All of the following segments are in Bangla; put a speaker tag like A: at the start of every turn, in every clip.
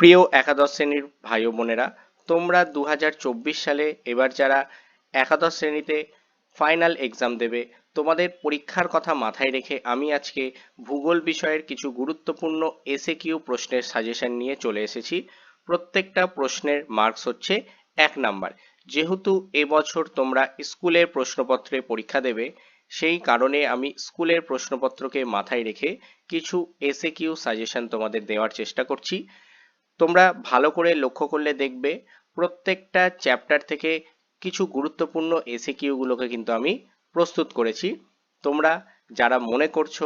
A: প্রিয় একাদশ শ্রেণির ভাই বোনেরা, তোমরা দু হাজার চব্বিশ সালে এবার যারা একাদশ শ্রেণীতে ফাইনাল এক্সাম দেবে, তোমাদের পরীক্ষার কথা মাথায় রেখে আমি আজকে ভূগোল বিষয়ের কিছু গুরুত্বপূর্ণ এসে কিউ প্রশ্নের সাজেশন নিয়ে চলে এসেছি। প্রত্যেকটা প্রশ্নের মার্কস হচ্ছে এক নাম্বার যেহেতু এবছর তোমরা স্কুলের প্রশ্নপত্রে পরীক্ষা দেবে, সেই কারণে আমি স্কুলের প্রশ্নপত্রকে মাথায় রেখে কিছু এসে কিউ সাজেশন তোমাদের দেওয়ার চেষ্টা করছি। তোমরা ভালো করে লক্ষ্য করলে দেখবে প্রত্যেকটা চ্যাপ্টার থেকে কিছু গুরুত্বপূর্ণ এসে কিউগুলোকে কিন্তু আমি প্রস্তুত করেছি। তোমরা যারা মনে করছ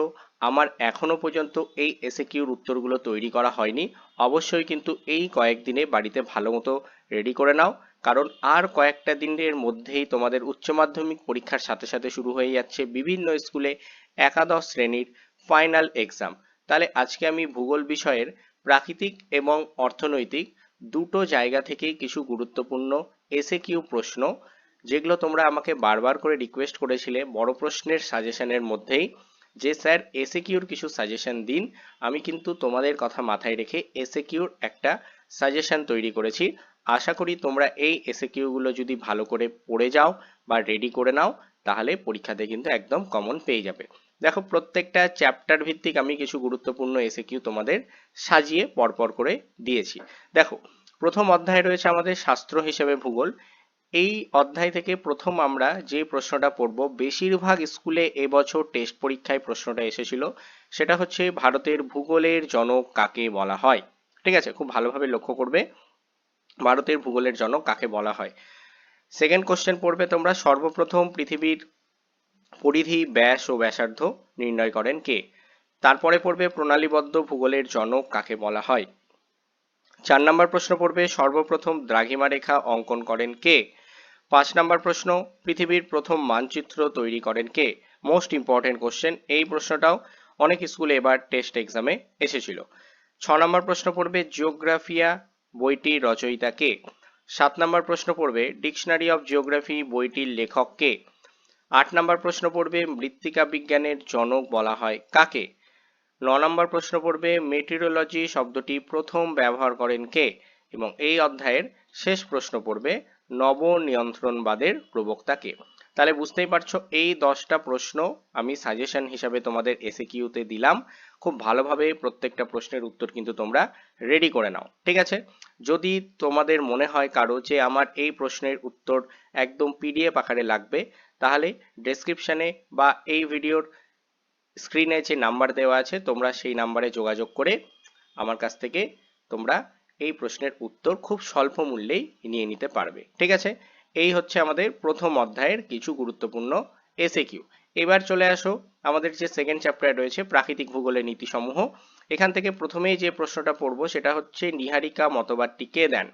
A: আমার এখনও পর্যন্ত এই এসে কিউর উত্তরগুলো তৈরি করা হয়নি, অবশ্যই কিন্তু এই কয়েকদিনে বাড়িতে ভালো মতো রেডি করে নাও। কারণ আর কয়েকটা দিনের মধ্যেই তোমাদের উচ্চ মাধ্যমিক পরীক্ষার সাথে সাথে শুরু হয়ে যাচ্ছে বিভিন্ন স্কুলে একাদশ শ্রেণির ফাইনাল এক্সাম তাহলে আজকে আমি ভূগোল বিষয়ের প্রাকৃতিক এবং অর্থনৈতিক দুটো জায়গা থেকেই কিছু গুরুত্বপূর্ণ এসে কিউ প্রশ্ন, যেগুলো তোমরা আমাকে বারবার করে রিকোয়েস্ট করেছিলে বড় প্রশ্নের সাজেশনের মধ্যেই, যে স্যার এসে কিউর কিছু সাজেশন দিন। আমি কিন্তু তোমাদের কথা মাথায় রেখে এসে কিউর একটা সাজেশন তৈরি করেছি। আশা করি তোমরা এই এসে কিউগুলো যদি ভালো করে পড়ে যাও বা রেডি করে নাও, তাহলে পরীক্ষাতে কিন্তু একদম কমন পেয়ে যাবে। দেখো, প্রত্যেকটা চ্যাপ্টার ভিত্তিক আমি কিছু গুরুত্বপূর্ণ এসে কিউ তোমাদের সাজিয়ে পরপর করে দিয়েছি। দেখো, প্রথম অধ্যায় রয়েছে আমাদের শাস্ত্র হিসেবে ভূগোল। এই অধ্যায় থেকে প্রথম আমরা যে প্রশ্নটা পড়ব, বেশিরভাগ স্কুলে এবছর টেস্ট পরীক্ষায় প্রশ্নটা এসেছিল। সেটা হচ্ছে ভারতের ভূগোলের জনক কাকে বলা হয়? ঠিক আছে? খুব ভালোভাবে লক্ষ্য করবে। ভারতের ভূগোলের জনক কাকে বলা হয়? সেকেন্ড কোশ্চেন পড়বে তোমরা, সর্বপ্রথম পৃথিবীর পরিধি, ব্যাস ও ব্যাসার্ধ নির্ণয় করেন কে। তারপরে পড়বে প্রণালীবদ্ধ ভূগোলের জনক কাকে বলা হয়। চার নম্বর প্রশ্ন পড়বে, সর্বপ্রথম দ্রাঘিমা রেখা অঙ্কন করেন কে। পাঁচ নম্বর প্রশ্ন, পৃথিবীর প্রথম মানচিত্র তৈরি করেন কে। মোস্ট ইম্পর্টেন্ট কোশ্চেন, এই প্রশ্নটাও অনেক স্কুলে এবার টেস্ট এক্সামে এসেছিল। ছ নম্বর প্রশ্ন পড়বে, জিওগ্রাফিয়া বইটির রচয়িতা কে। সাত নম্বর প্রশ্ন পড়বে, ডিকশনারি অফ জিওগ্রাফি বইটির লেখক কে। আট নম্বর প্রশ্ন পড়বে, মৃত্তিকা বিজ্ঞানের জনক বলা হয় কাকে? ন নম্বর প্রশ্ন পড়বে, মেটিরোলজি শব্দটি প্রথম ব্যবহার করেন কে? এবং এই অধ্যায়ের শেষ প্রশ্ন পড়বে নব নিয়ন্ত্রণবাদের প্রবক্তা কে? তাহলে বুঝতেই পারছ, এই দশটা প্রশ্ন আমি সাজেশন হিসাবে তোমাদের এসে কিউতে দিলাম। খুব ভালোভাবে প্রত্যেকটা প্রশ্নের উত্তর কিন্তু তোমরা রেডি করে নাও, ঠিক আছে? যদি তোমাদের মনে হয় কারও যে আমার এই প্রশ্নের উত্তর একদম পিডিএফ আকারে লাগবে তাহলে ডেসক্রিপশানে বা এই ভিডিওর স্ক্রিনে যে নাম্বার দেওয়া আছে, তোমরা সেই নাম্বারে যোগাযোগ করে আমার কাছ থেকে তোমরা এই প্রশ্নের উত্তর খুব স্বল্প মূল্যেই নিয়ে নিতে পারবে। ঠিক আছে? এই হচ্ছে আমাদের প্রথম অধ্যায়ের কিছু গুরুত্বপূর্ণ এসে কিউ এবার চলে আসো আমাদের যে সেকেন্ড চ্যাপ্টার রয়েছে, প্রাকৃতিক ভূগোলের নীতিসমূহ। এখান থেকে প্রথমেই যে প্রশ্নটা পড়ব, সেটা হচ্ছে নিহারিকা মতবাদটি কে দেন?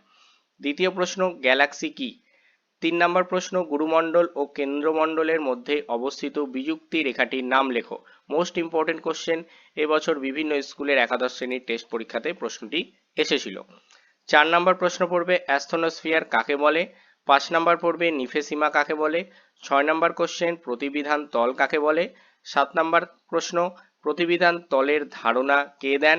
A: দ্বিতীয় প্রশ্ন, গ্যালাক্সি কি? তিন নম্বর প্রশ্ন, গুরুমণ্ডল ও কেন্দ্রমণ্ডলের মধ্যে অবস্থিত বিযুক্তি রেখাটির নাম লেখো। মোস্ট ইম্পর্টেন্ট কোশ্চেন এবছর বিভিন্ন স্কুলের একাদশ শ্রেণির টেস্ট পরীক্ষাতে প্রশ্নটি এসেছিল। চার নম্বর প্রশ্ন পড়বে, অ্যাস্থনোস্ফিয়ার কাকে বলে? পাঁচ নম্বর পড়বে, নিফেসিমা কাকে বলে? ছয় নম্বর কোশ্চেন প্রতিবিধান তল কাকে বলে? সাত নম্বর প্রশ্ন, প্রতিবিধান তলের ধারণা কে দেন?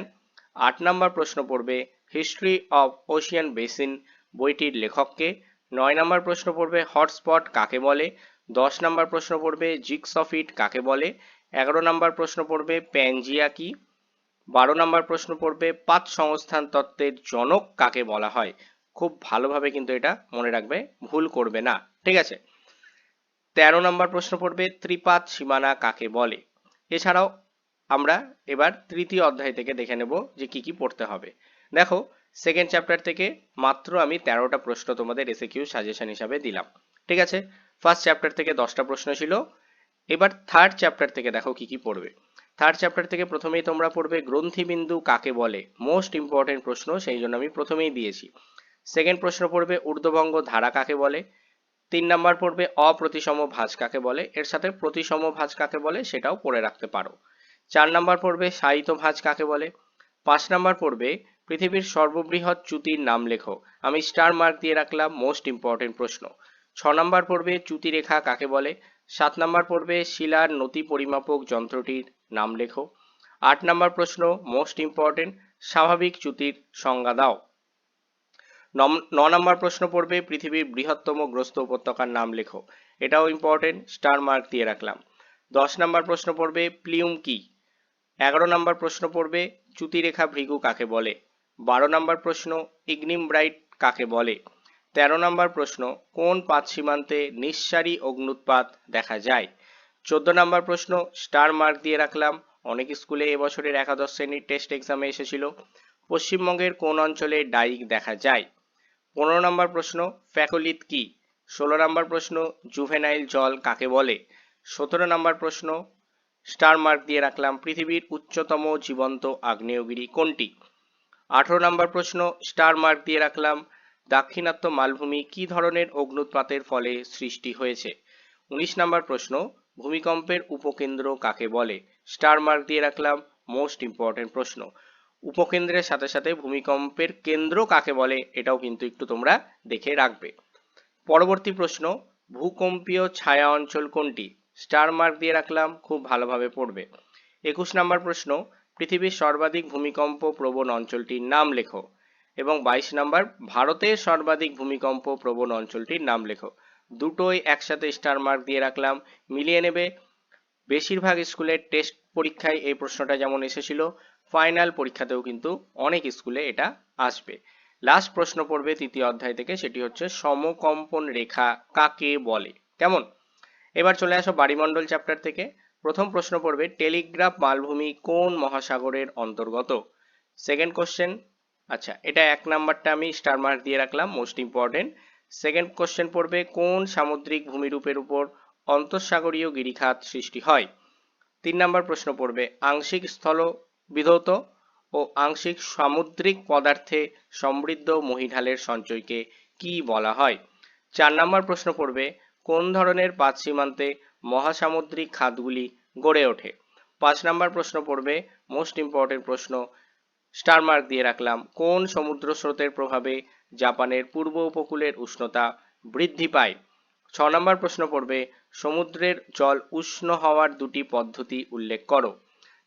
A: আট নম্বর প্রশ্ন পড়বে হিস্ট্রি অফ ওশিয়ান বেসিন বইটির লেখককে নয় নম্বর প্রশ্ন পড়বে, হটস্পট কাকে বলে? দশ নম্বর প্রশ্ন পড়বে জিক্সফিট কাকে বলে? এগারো নম্বর প্রশ্ন পড়বে, প্যানজিয়া কি? বারো নম্বর প্রশ্ন পড়বে, পাঁচ সংস্থান তত্ত্বের জনক কাকে বলা হয়? খুব ভালোভাবে কিন্তু এটা মনে রাখবে, ভুল করবে না, ঠিক আছে? তেরো নম্বর প্রশ্ন পড়বে ত্রিপাত সীমানা কাকে বলে? এছাড়াও আমরা এবার তৃতীয় অধ্যায় থেকে দেখে নেব যে কি কি পড়তে হবে। দেখো সেকেন্ড চ্যাপ্টার থেকে মাত্র আমি তেরোটা প্রশ্ন তোমাদের এসে কিউ সাজেশন হিসাবে দিলাম। ঠিক আছে? ফার্স্ট চ্যাপ্টার থেকে দশটা প্রশ্ন ছিল। এবার থার্ড চ্যাপ্টার থেকে দেখো কি কি পড়বে। থার্ড চ্যাপ্টার থেকে প্রথমেই তোমরা পড়বে গ্রন্থিবিন্দু কাকে বলে? মোস্ট ইম্পর্টেন্ট প্রশ্ন, সেই জন্য আমি প্রথমেই দিয়েছি। সেকেন্ড প্রশ্ন পড়বে ঊর্ধ্ববঙ্গ ধারা কাকে বলে? তিন নাম্বার পড়বে অপ্রতিসম ভাঁজ কাকে বলে? এর সাথে প্রতিসম ভাঁজ কাকে বলে সেটাও পড়ে রাখতে পারো। চার নাম্বার পড়বে সাহিত্য ভাঁজ কাকে বলে? পাঁচ নাম্বার পড়বে পৃথিবীর সর্ববৃহৎ চ্যুতির নাম লেখো। আমি স্টার মার্ক দিয়ে রাখলাম মোস্ট ইম্পর্টেন্ট প্রশ্ন। ছ নম্বর পড়বে চ্যুতি রেখা কাকে বলে? সাত নম্বর পড়বে শিলার নতি পরিমাপক যন্ত্রটির নাম লেখো। আট নম্বর প্রশ্ন মোস্ট ইম্পর্টেন্ট স্বাভাবিক চ্যুতির সংজ্ঞা দাও। ন নম্বর প্রশ্ন পড়বে পৃথিবীর বৃহত্তম গ্রস্ত উপত্যকার নাম লেখো। এটাও ইম্পর্টেন্ট স্টার মার্ক দিয়ে রাখলাম। দশ নম্বর প্রশ্ন পড়বে প্লিউম কি? এগারো নম্বর প্রশ্ন পড়বে চ্যুতিরেখা ভৃগু কাকে বলে? বারো নম্বর প্রশ্ন, ইগনিম ব্রাইট কাকে বলে? তেরো নম্বর প্রশ্ন, কোন পাঁচ সীমান্তে নিঃসারী অগ্নুৎপাত দেখা যায়? চোদ্দ নম্বর প্রশ্ন, স্টার মার্ক দিয়ে রাখলাম। অনেক স্কুলে এবছরের একাদশ শ্রেণির টেস্ট এক্সামে এসেছিল। পশ্চিমবঙ্গের কোন অঞ্চলে ডাইক দেখা যায়? পনেরো নম্বর প্রশ্ন, ফ্যাকোলিত কি? ষোলো নম্বর প্রশ্ন, জুভেনাইল জল কাকে বলে? সতেরো নম্বর প্রশ্ন, স্টার মার্ক দিয়ে রাখলাম। পৃথিবীর উচ্চতম জীবন্ত আগ্নেয়গিরি কোনটি? আঠারো নম্বর প্রশ্ন, স্টার মার্ক দিয়ে রাখলাম। দাক্ষিণাত্য মালভূমি কি ধরনের অগ্নুৎপাতের ফলে সৃষ্টি হয়েছে? উনিশ নম্বর প্রশ্ন, ভূমিকম্পের উপকেন্দ্র কাকে বলে? স্টার মার্ক দিয়ে রাখলাম, মোস্ট ইম্পর্টেন্ট প্রশ্ন। উপকেন্দ্রের সাথে সাথে ভূমিকম্পের কেন্দ্র কাকে বলে, এটাও কিন্তু একটু তোমরা দেখে রাখবে। পরবর্তী প্রশ্ন, ভূকম্পীয় ছায়া অঞ্চল কোনটি? স্টার মার্ক দিয়ে রাখলাম, খুব ভালোভাবে পড়বে। একুশ নম্বর প্রশ্ন পৃথিবীর সর্বাধিক ভূমিকম্প প্রবণ অঞ্চলটির নাম লেখো এবং বাইশ নম্বর, ভারতের সর্বাধিক ভূমিকম্প প্রবণ অঞ্চলটির নাম লেখো। দুটোই একসাথে স্টার মার্ক দিয়ে রাখলাম, মিলিয়ে নেবে। বেশিরভাগ স্কুলের টেস্ট পরীক্ষায় এই প্রশ্নটা যেমন এসেছিল ফাইনাল পরীক্ষাতেও কিন্তু অনেক স্কুলে এটা আসবে। লাস্ট প্রশ্ন পড়বে তৃতীয় অধ্যায় থেকে, সেটি হচ্ছে সমকম্পন রেখা কাকে বলে? কেমন? এবার চলে আসো বাড়িমণ্ডল চ্যাপ্টার থেকে। প্রথম প্রশ্ন পড়বে, টেলিগ্রাফ মালভূমি কোন মহাসাগরের অন্তর্গত? সেকেন্ড কোশ্চেন আচ্ছা এটা এক নাম্বারটা আমি স্টার মার্ক দিয়ে রাখলাম মোস্ট ইম্পর্টেন্ট সেকেন্ড কোশ্চেন পড়বে, কোন সামুদ্রিক ভূমিরূপের উপর অন্তঃসাগরীয় গিরিখাত সৃষ্টি হয়? তিন নম্বর প্রশ্ন পড়বে, আংশিক স্থল বিধৌত ও আংশিক সামুদ্রিক পদার্থে সমৃদ্ধ মহিঢালের সঞ্চয়কে কি বলা হয়? চার নম্বর প্রশ্ন পড়বে, কোন ধরনের পাঁচ সীমান্তে মহাসামুদ্রিক খাতগুলি গড়ে ওঠে। পাঁচ নম্বর প্রশ্ন পড়বে মোস্ট ইম্পর্টেন্ট প্রশ্ন স্টার মার্ক দিয়ে রাখলাম, কোন সমুদ্র স্রোতের প্রভাবে জাপানের পূর্ব উপকূলের উষ্ণতা বৃদ্ধি পায়? ছ নম্বর প্রশ্ন পড়বে, সমুদ্রের জল উষ্ণ হওয়ার দুটি পদ্ধতি উল্লেখ করো।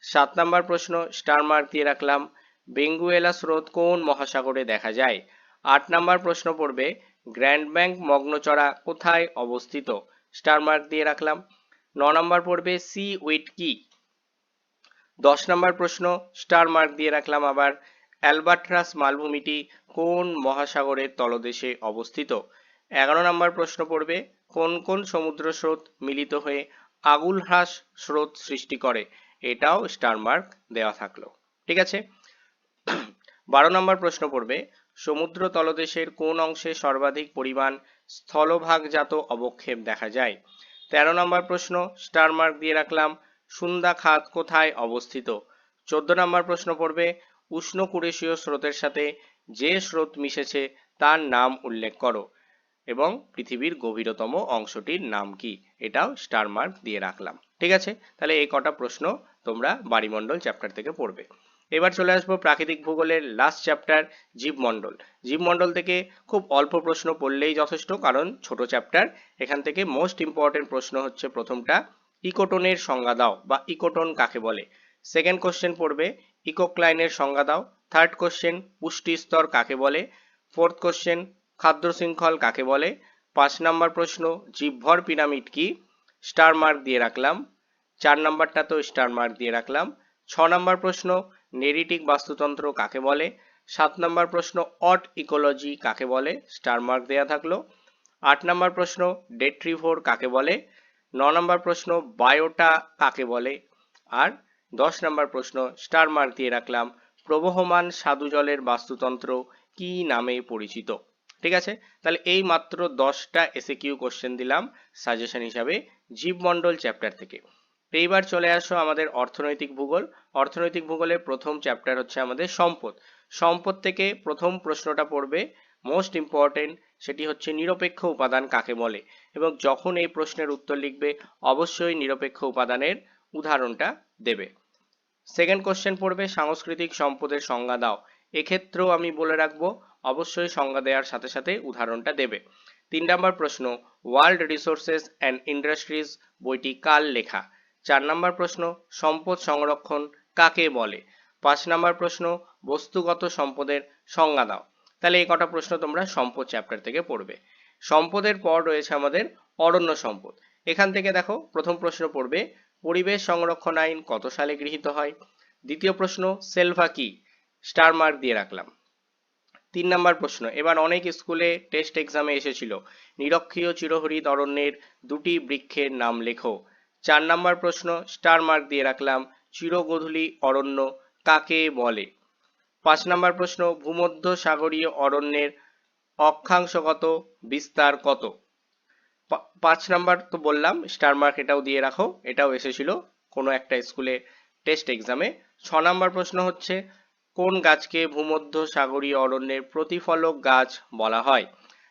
A: সাত নম্বর প্রশ্ন স্টার মার্ক দিয়ে রাখলাম, বেঙ্গুয়েলা স্রোত কোন মহাসাগরে দেখা যায়? আট নম্বর প্রশ্ন পড়বে, গ্র্যান্ড ব্যাংক মগ্নচড়া কোথায় অবস্থিত? স্টার মার্ক দিয়ে রাখলাম। ন নম্বর পড়বে সি উইট কি দশ নম্বর প্রশ্ন, স্টার মার্ক দিয়ে রাখলাম আবার অ্যালবাট্রাস মালভূমিটি কোন মহাসাগরের তলদেশে অবস্থিত? এগারো নম্বর প্রশ্ন পড়বে, কোন কোন সমুদ্র স্রোত মিলিত হয়ে আগুলহ্রাস স্রোত সৃষ্টি করে? এটাও স্টার মার্ক দেওয়া থাকল। ঠিক আছে? বারো নম্বর প্রশ্ন পড়বে সমুদ্র তলদেশের কোন অংশে সর্বাধিক পরিমাণ স্থলভাগজাত অবক্ষেপ দেখা যায়? তেরো নম্বর প্রশ্ন, স্টার মার্ক দিয়ে রাখলাম, সুন্দা খাত কোথায় অবস্থিত? চোদ্দ নম্বর প্রশ্ন পড়বে, উষ্ণ কুরেশীয় স্রোতের সাথে যে স্রোত মিশেছে তার নাম উল্লেখ করো এবং পৃথিবীর গভীরতম অংশটির নাম কি? এটাও স্টার মার্ক দিয়ে রাখলাম। ঠিক আছে? তাহলে এই কটা প্রশ্ন তোমরা বাড়িমণ্ডল চ্যাপ্টার থেকে পড়বে। এবার চলে আসব প্রাকৃতিক ভূগোলের লাস্ট চ্যাপ্টার জীবমণ্ডল জীবমণ্ডল থেকে খুব অল্প প্রশ্ন পড়লেই যথেষ্ট, কারণ ছোট চ্যাপ্টার এখান থেকে মোস্ট ইম্পর্টেন্ট প্রশ্ন হচ্ছে প্রথমটা, ইকোটনের সংজ্ঞা দাও, বা ইকোটন কাকে বলে? সেকেন্ড কোশ্চেন পড়বে, ইকোক্লাইনের সংজ্ঞা দাও। থার্ড কোশ্চেন পুষ্টি স্তর কাকে বলে? ফোর্থ কোশ্চেন খাদ্য শৃঙ্খল কাকে বলে? পাঁচ নাম্বার প্রশ্ন, জীবভর পিরামিড কি? স্টার মার্ক দিয়ে রাখলাম। চার নাম্বারটা তো স্টার মার্ক দিয়ে রাখলাম। ছ নাম্বার প্রশ্ন নেরিটিক বাস্তুতন্ত্র কাকে বলে? সাত নম্বর প্রশ্ন, অট ইকোলজি কাকে বলে? স্টার মার্ক দেয়া থাকল। আট নম্বর প্রশ্ন, ডেট্রিভোর কাকে বলে? ন নম্বর প্রশ্ন, বায়োটা কাকে বলে? আর দশ নম্বর প্রশ্ন, স্টার মার্ক দিয়ে রাখলাম, প্রবহমান সাধু জলের বাস্তুতন্ত্র কি নামে পরিচিত? ঠিক আছে? তাহলে এই মাত্র দশটা এসে কিউ কোশ্চেন দিলাম সাজেশন হিসাবে, জীবমণ্ডল চ্যাপ্টার থেকে। এইবার চলে আসো আমাদের অর্থনৈতিক ভূগোল। অর্থনৈতিক ভূগোলের প্রথম চ্যাপ্টার হচ্ছে আমাদের সম্পদ। সম্পদ থেকে প্রথম প্রশ্নটা পড়বে মোস্ট ইম্পর্টেন্ট সেটি হচ্ছে নিরপেক্ষ উপাদান কাকে বলে? এবং যখন এই প্রশ্নের উত্তর লিখবে, অবশ্যই নিরপেক্ষ উপাদানের উদাহরণটা দেবে। সেকেন্ড কোশ্চেন পড়বে, সাংস্কৃতিক সম্পদের সংজ্ঞা দাও। এক্ষেত্রেও আমি বলে রাখব, অবশ্যই সংজ্ঞা দেওয়ার সাথে সাথে উদাহরণটা দেবে। তিন নম্বর প্রশ্ন ওয়ার্ল্ড রিসোর্সেস অ্যান্ড ইন্ডাস্ট্রিজ বইটি কার লেখা? চার নম্বর প্রশ্ন, সম্পদ সংরক্ষণ কাকে বলে? পাঁচ নম্বর প্রশ্ন, বস্তুগত সম্পদের সংজ্ঞা দাও। তাহলে এই কটা প্রশ্ন তোমরা সম্পদ চ্যাপ্টার থেকে পড়বে। সম্পদের পর রয়েছে আমাদের অরণ্য সম্পদ। এখান থেকে দেখো, প্রথম প্রশ্ন পড়বে, পরিবেশ সংরক্ষণ আইন কত সালে গৃহীত হয়? দ্বিতীয় প্রশ্ন, সেলভা কি? স্টার মার্ক দিয়ে রাখলাম। তিন নাম্বার প্রশ্ন, এবার অনেক স্কুলে টেস্ট এক্সামে এসেছিল। নিরক্ষীয় চিরহরিত অরণ্যের দুটি বৃক্ষের নাম লেখো। চার নাম্বার প্রশ্ন স্টার মার্ক দিয়ে রাখলাম, চিরগোধূলি অরণ্য কাকে বলে? পাঁচ নাম্বার প্রশ্ন, ভূমধ্য সাগরীয় অরণ্যের অক্ষাংশগত বিস্তার কত? পাঁচ নাম্বার তো বললাম স্টার মার্ক এটাও দিয়ে রাখো, এটাও এসেছিল কোনো একটা স্কুলে টেস্ট এক্সামে ছ নাম্বার প্রশ্ন হচ্ছে, কোন গাছকে ভূমধ্য সাগরীয় অরণ্যের প্রতিফলক গাছ বলা হয়?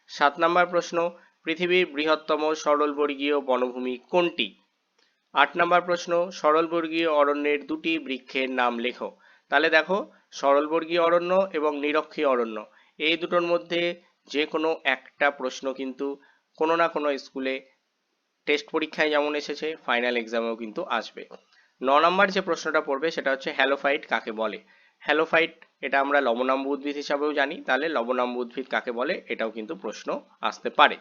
A: সাত নাম্বার প্রশ্ন, পৃথিবীর বৃহত্তম সরলবর্গীয় বনভূমি কোনটি? আট নাম্বার প্রশ্ন, সরলবর্গীয় অরণ্যের দুটি বৃক্ষের নাম লেখো। তাহলে দেখো, সরলবর্গীয় অরণ্য এবং নিরক্ষীয় অরণ্য, এই দুটোর মধ্যে যে কোনো একটা প্রশ্ন কিন্তু কোনো না কোনো স্কুলে টেস্ট পরীক্ষায় যেমন এসেছে, ফাইনাল এক্সামেও কিন্তু আসবে। ন নম্বর যে প্রশ্নটা পড়বে সেটা হচ্ছে হ্যালোফাইট কাকে বলে? হ্যালোফাইট এটা আমরা লবণাম্ব উদ্ভিদ হিসাবেও জানি, তাহলে লবণাম্ব উদ্ভিদ কাকে বলে? এটাও কিন্তু প্রশ্ন আসতে পারে।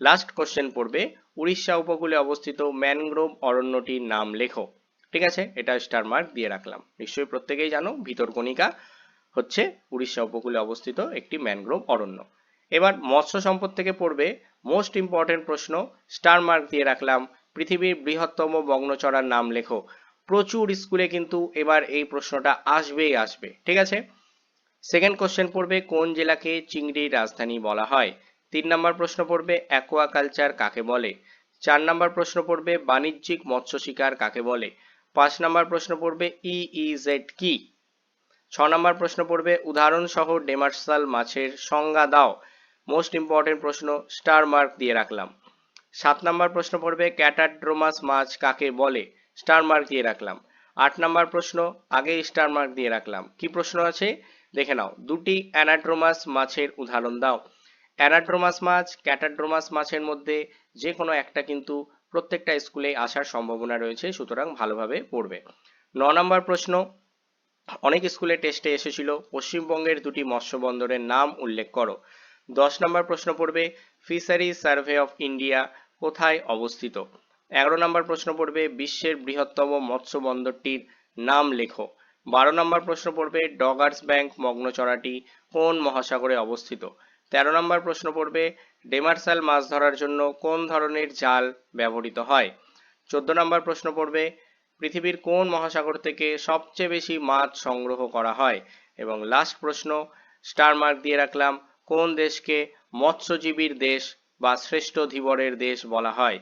A: লাস্ট কোশ্চেন পড়বে, উড়িষ্যা উপকূলে অবস্থিত ম্যানগ্রোভ অরণ্যটির নাম লেখো। ঠিক আছে? এটা স্টার মার্ক দিয়ে রাখলাম। নিশ্চয়ই প্রত্যেকেই জানো ভিতরকণিকা হচ্ছে উড়িষ্যা উপকূলে অবস্থিত একটি ম্যানগ্রোভ অরণ্য। এবার মৎস্য সম্পদ থেকে পড়বে মোস্ট ইম্পর্টেন্ট প্রশ্ন স্টার মার্ক দিয়ে রাখলাম, পৃথিবীর বৃহত্তম বগ্নচড়ার নাম লেখো। প্রচুর স্কুলে কিন্তু এবার এই প্রশ্নটা আসবেই আসবে। ঠিক আছে? সেকেন্ড কোশ্চেন পড়বে, কোন জেলাকে চিংড়ির রাজধানী বলা হয়? তিন নম্বর প্রশ্ন পড়বে অ্যাকোয়াকালচার কাকে বলে? চার নম্বর প্রশ্ন পড়বে, বাণিজ্যিক মৎস্য শিকার কাকে বলে? পাঁচ নম্বর প্রশ্ন পড়বে ইইজেড কি? ছ নম্বর প্রশ্ন পড়বে, উদাহরণ সহ ডেমার্সাল মাছের সংজ্ঞা দাও। মোস্ট ইম্পর্টেন্ট প্রশ্ন স্টার মার্ক দিয়ে রাখলাম। সাত নম্বর প্রশ্ন পড়বে ক্যাটাড্রোমাস মাছ কাকে বলে? স্টার মার্ক দিয়ে রাখলাম। আট নম্বর প্রশ্ন, আগে স্টার মার্ক দিয়ে রাখলাম। কি প্রশ্ন আছে? দেখে নাও। দুটি অ্যানাড্রোমাস মাছের উদাহরণ দাও। অ্যানাড্রোমাস মাছ ক্যাটাড্রোমাস মাছের মধ্যে যে কোনো একটা কিন্তু প্রত্যেকটা স্কুলে আসার সম্ভাবনা রয়েছে, সুতরাং ভালোভাবে পড়বে। ন নম্বর প্রশ্ন, অনেক স্কুলে টেস্টে এসেছিল, পশ্চিমবঙ্গের দুটি মৎস্য বন্দরের নাম উল্লেখ করো। দশ নম্বর প্রশ্ন পড়বে ফিশারি সার্ভে অফ ইন্ডিয়া কোথায় অবস্থিত? এগারো নম্বর প্রশ্ন পড়বে, বিশ্বের বৃহত্তম মৎস্য বন্দরটির নাম লেখো। বারো নম্বর প্রশ্ন পড়বে ডগার্স ব্যাংক মগ্নচড়াটি কোন মহাসাগরে অবস্থিত? তেরো নম্বর প্রশ্ন পড়বে, ডেমার্সাল মাছ ধরার জন্য কোন ধরনের জাল ব্যবহৃত হয়? চোদ্দ নম্বর প্রশ্ন পড়বে, পৃথিবীর কোন মহাসাগর থেকে সবচেয়ে বেশি মাছ সংগ্রহ করা হয়? এবং লাস্ট প্রশ্ন স্টার মার্ক দিয়ে রাখলাম, কোন দেশকে মৎস্যজীবীর দেশ বা শ্রেষ্ঠ ধীবরের দেশ বলা হয়?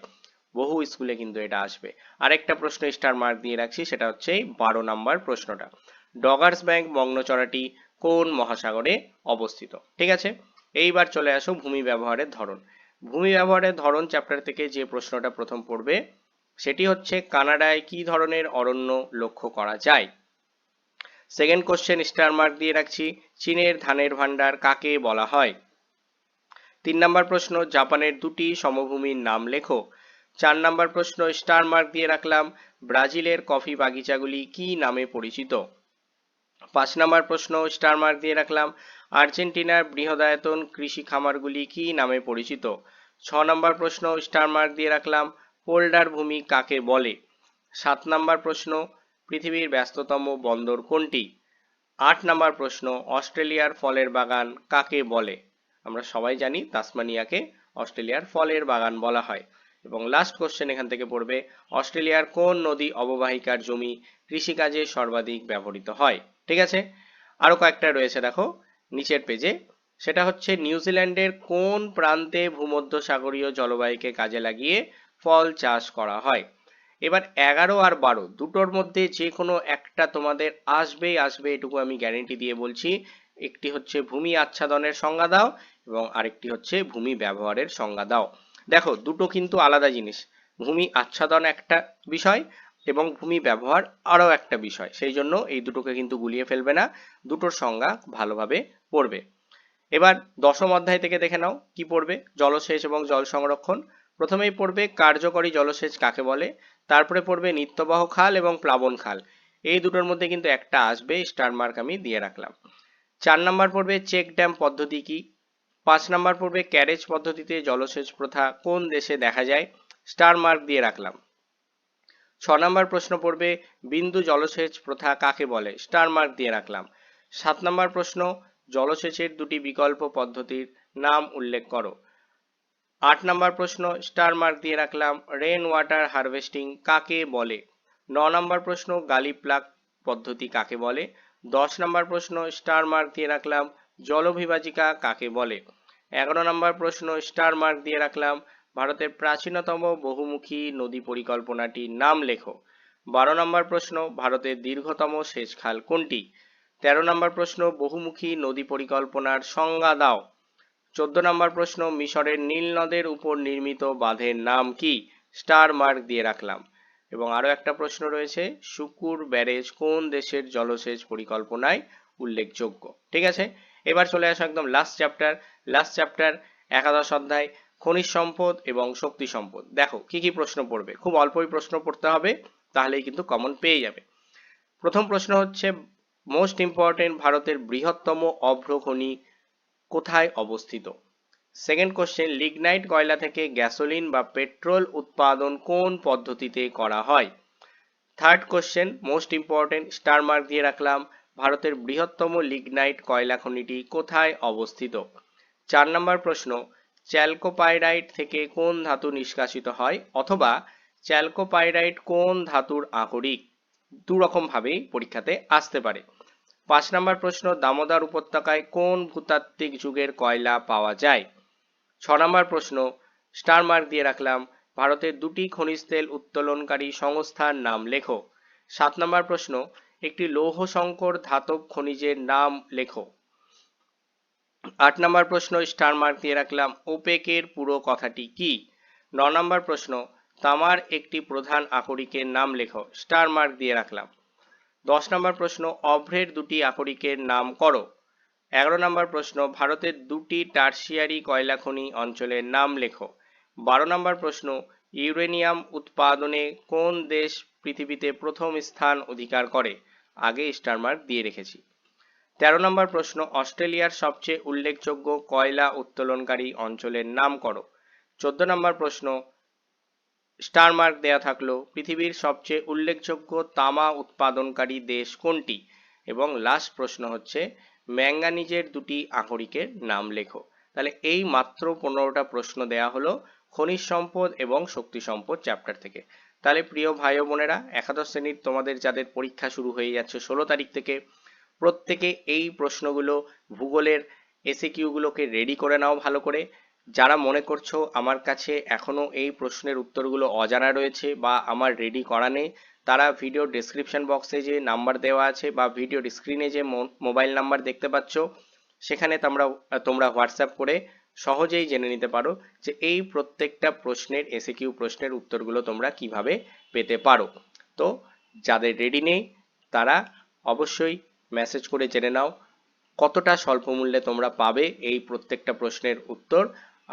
A: বহু স্কুলে কিন্তু এটা আসবে। আরেকটা প্রশ্ন স্টার মার্ক দিয়ে রাখছি, সেটা হচ্ছে বারো নাম্বার প্রশ্নটা। ডগার্স ব্যাংক মগ্নচড়াটি কোন মহাসাগরে অবস্থিত? ঠিক আছে? এইবার চলে আসো ভূমি ব্যবহারের ধরন। ভূমি ব্যবহারের ধরন চ্যাপ্টার থেকে যে প্রশ্নটা প্রথম পড়বে, সেটি হচ্ছে কানাডায় কি ধরনের অরণ্য লক্ষ্য করা যায়? সেকেন্ড কোশ্চেন স্টার মার্ক দিয়ে রাখছি, চীনের ধানের ভান্ডার কাকে বলা হয়? তিন নম্বর প্রশ্ন, জাপানের দুটি সমভূমির নাম লেখো। চার নম্বর প্রশ্ন স্টার মার্ক দিয়ে রাখলাম, ব্রাজিলের কফি বাগিচাগুলি কি নামে পরিচিত? পাঁচ নম্বর প্রশ্ন, স্টার মার্ক দিয়ে রাখলাম। আর্জেন্টিনার বৃহদায়তন কৃষি খামারগুলি কি নামে পরিচিত? ছ নম্বর প্রশ্ন, স্টার মার্ক দিয়ে রাখলাম। পোল্ডার ভূমি কাকে বলে? সাত নম্বর প্রশ্ন, পৃথিবীর ব্যস্ততম বন্দর কোনটি? আট নম্বর প্রশ্ন, অস্ট্রেলিয়ার ফলের বাগান কাকে বলে? আমরা সবাই জানি তাসমানিয়াকে অস্ট্রেলিয়ার ফলের বাগান বলা হয়। এবং লাস্ট কোশ্চেন এখান থেকে পড়বে, অস্ট্রেলিয়ার কোন নদী অববাহিকার জমি কৃষিকাজে সর্বাধিক ব্যবহৃত হয়? ঠিক আছে? আরও কয়েকটা রয়েছে দেখো, নিচের পেজে সেটা হচ্ছে নিউজিল্যান্ডের কোন প্রান্তে ভূমধ্যসাগরীয় জলবায়ুকে কাজে লাগিয়ে ফল চাষ করা হয়? এবার এগারো আর বারো, দুটোর মধ্যে যে কোনো একটা তোমাদের আসবেই, আসবে এটুকু আমি গ্যারেন্টি দিয়ে বলছি। একটি হচ্ছে ভূমি আচ্ছাদনের সংজ্ঞা দাও এবং আরেকটি হচ্ছে ভূমি ব্যবহারের সংজ্ঞা দাও। দেখো, দুটো কিন্তু আলাদা জিনিস। ভূমি আচ্ছাদন একটা বিষয় এবং ভূমি ব্যবহার আরও একটা বিষয়। সেই জন্য এই দুটোকে কিন্তু গুলিয়ে ফেলবে না। দুটোর সংজ্ঞা ভালোভাবে পড়বে। এবার দশম অধ্যায় থেকে দেখে নাও, কি পড়বে? জলসেচ এবং জল সংরক্ষণ। প্রথমেই পড়বে কার্যকরী জলসেচ কাকে বলে? তারপরে পড়বে নিত্যবাহ খাল এবং প্লাবন খাল। এই দুটোর মধ্যে কিন্তু একটা আসবে, স্টার মার্ক আমি দিয়ে রাখলাম। চার নম্বর পড়বে চেক ড্যাম পদ্ধতি কি? পাঁচ নম্বর পড়বে ক্যারেজ পদ্ধতিতে জলসেচ প্রথা কোন দেশে দেখা যায়? স্টার মার্ক দিয়ে রাখলাম। ছ নম্বর প্রশ্ন পড়বে বিন্দু জলসেচ প্রথা কাকে বলে? স্টার মার্ক দিয়ে রাখলাম। সাত নম্বর প্রশ্ন, জলসেচের দুটি বিকল্প পদ্ধতির নাম উল্লেখ করো। আট নম্বর প্রশ্ন, স্টার মার্ক দিয়ে রাখলাম। রেন ওয়াটার হারভেস্টিং কাকে বলে? ন নম্বর প্রশ্ন, গালি প্লাগ পদ্ধতি কাকে বলে? দশ নম্বর প্রশ্ন, স্টার মার্ক দিয়ে রাখলাম। জলবিভাজিকা কাকে বলে? এগারো নম্বর প্রশ্ন স্টার মার্ক দিয়ে রাখলাম। ভারতের প্রাচীনতম বহুমুখী নদী পরিকল্পনাটির নাম লেখো। বারো নম্বর প্রশ্ন, ভারতের দীর্ঘতম সেচ খাল কোনটি? তেরো নম্বর প্রশ্ন, বহুমুখী নদী পরিকল্পনার সংজ্ঞা দাও। চোদ্দ নম্বর প্রশ্ন, মিশরের নীল নদের উপর নির্মিত বাঁধের নাম কি? স্টার মার্ক দিয়ে রাখলাম। এবং আরও একটা প্রশ্ন রয়েছে, শুকুর ব্যারেজ কোন দেশের জলসেচ পরিকল্পনায় উল্লেখযোগ্য? ঠিক আছে? এবার চলে আসো একদম লাস্ট চ্যাপ্টার লাস্ট চ্যাপ্টার একাদশ অধ্যায়, খনিজ সম্পদ এবং শক্তি সম্পদ। দেখো, কি কি প্রশ্ন পড়বে? খুব অল্পই প্রশ্ন পড়তে হবে, তাহলেই কিন্তু কমন পেয়ে যাবে। প্রথম প্রশ্ন হচ্ছে মোস্ট ইম্পর্টেন্ট ভারতের বৃহত্তম অভ্রখনি কোথায় অবস্থিত? সেকেন্ড কোশ্চেন লিগনাইট কয়লা থেকে গ্যাসোলিন বা পেট্রোল উৎপাদন কোন পদ্ধতিতে করা হয়? Third question most important star mark দিয়ে রাখলাম ভারতের বৃহত্তম লিগনাইট কয়লা খনিটি কোথায় অবস্থিত? চার নম্বর প্রশ্ন, চ্যালকোপাইরাইট থেকে কোন ধাতু নিষ্কাশিত হয় অথবা চ্যালকোপাইরাইট কোন ধাতুর আকরিক দু রকম ভাবেই পরীক্ষাতে আসতে পারে। পাঁচ নম্বর প্রশ্ন, দামোদর উপত্যকায় কোন ভূতাত্ত্বিক যুগের কয়লা পাওয়া যায়? ছ নম্বর প্রশ্ন, স্টার মার্ক দিয়ে রাখলাম, ভারতের দুটি খনিজ তেল উত্তোলনকারী সংস্থার নাম লেখো। সাত নম্বর প্রশ্ন একটি লৌহ সংকর ধাতব খনিজের নাম লেখো। আট নম্বর প্রশ্ন, স্টার মার্ক দিয়ে রাখলাম, ওপেকের পুরো কথাটি কি? ন নম্বর প্রশ্ন, তামার একটি প্রধান আকরিকের নাম লেখো, স্টার মার্ক দিয়ে রাখলাম। দশ নম্বর প্রশ্ন, অভ্রের দুটি আকরিকের নাম করো। এগারো নম্বর প্রশ্ন, ভারতের দুটি টার্সিয়ারি কয়লা খনি অঞ্চলের নাম লেখো। বারো নম্বর প্রশ্ন, ইউরেনিয়াম উৎপাদনে কোন দেশ পৃথিবীতে প্রথম স্থান অধিকার করে? আগে স্টার মার্ক দিয়ে রেখেছি। তেরো নম্বর প্রশ্ন, অস্ট্রেলিয়ার সবচেয়ে উল্লেখযোগ্য কয়লা উত্তোলনকারী অঞ্চলের নাম করো? চোদ্দ নম্বর প্রশ্ন স্টার মার্ক দেয়া থাকল পৃথিবীর সবচেয়ে উল্লেখযোগ্য তামা উৎপাদনকারী দেশ কোনটি? এবং লাস্ট প্রশ্ন হচ্ছে, ম্যাঙ্গানিজের দুটি আকরিকের নাম লেখো। তাহলে এই মাত্র পনেরোটা প্রশ্ন দেয়া হলো খনিজ সম্পদ এবং শক্তি সম্পদ চ্যাপ্টার থেকে। তাহলে প্রিয় ভাই বোনেরা, একাদশ শ্রেণির তোমাদের যাদের পরীক্ষা শুরু হয়ে যাচ্ছে ষোলো তারিখ থেকে, প্রত্যেকে এই প্রশ্নগুলো ভূগোলের এসে কিউগুলোকে রেডি করে নাও ভালো করে। যারা মনে করছ আমার কাছে এখনও এই প্রশ্নের উত্তরগুলো অজানা রয়েছে বা আমার রেডি করা নেই, তারা ভিডিও ডেসক্রিপশন বক্সে যে নাম্বার দেওয়া আছে বা ভিডিও স্ক্রিনে যে মোবাইল নাম্বার দেখতে পাচ্ছ, সেখানে তোমরা তোমরা হোয়াটসঅ্যাপ করে সহজেই জেনে নিতে পারো যে এই প্রত্যেকটা প্রশ্নের এসে কিউ প্রশ্নের উত্তরগুলো তোমরা কীভাবে পেতে পারো। তো যাদের রেডি নেই, তারা অবশ্যই মেসেজ করে জেনে নাও কতটা স্বল্প মূল্যে তোমরা পাবে এই প্রত্যেকটা প্রশ্নের উত্তর।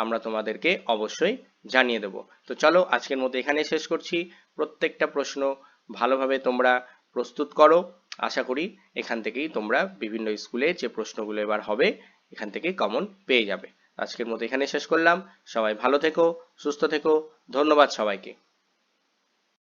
A: আমরা তোমাদেরকে অবশ্যই জানিয়ে দেব। তো চলো আজকের মতো এখানে শেষ করছি। প্রত্যেকটা প্রশ্ন ভালোভাবে তোমরা প্রস্তুত করো। আশা করি এখান থেকেই তোমরা বিভিন্ন স্কুলে যে প্রশ্নগুলো এবার হবে, এখান থেকে কমন পেয়ে যাবে। আজকের মতো এখানে শেষ করলাম। সবাই ভালো থেকো সুস্থ থেকো। ধন্যবাদ সবাইকে।